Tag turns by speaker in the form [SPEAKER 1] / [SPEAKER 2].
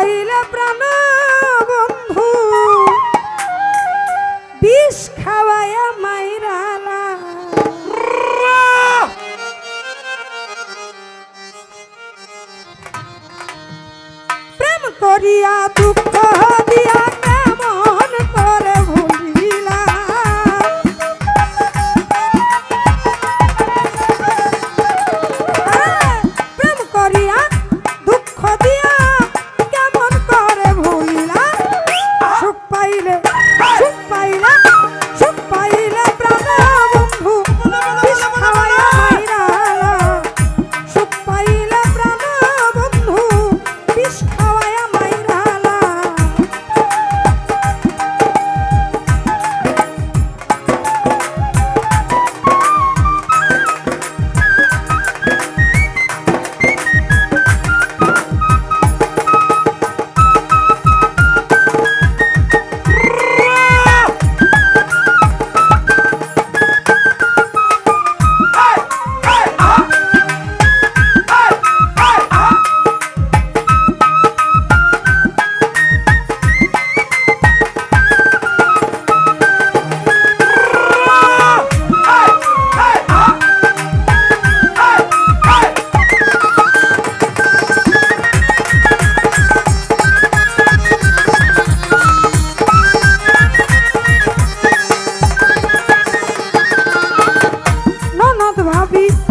[SPEAKER 1] চাইলে প্রাণ বন্ধু বিষ খাওয়ায় মাইরালা প্রেম করিয়া দুঃখ Söyle. Bobby.